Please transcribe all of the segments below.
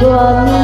过你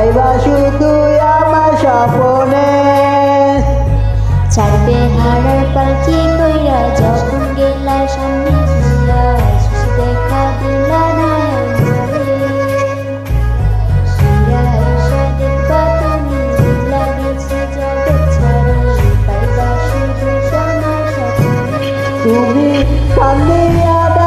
পাইবা শুধু আমার স্বপনে। চারবে হারার পাখি কইরা যখন গেলা সামনে দেখা দিলা না তুমি কান্দিয়া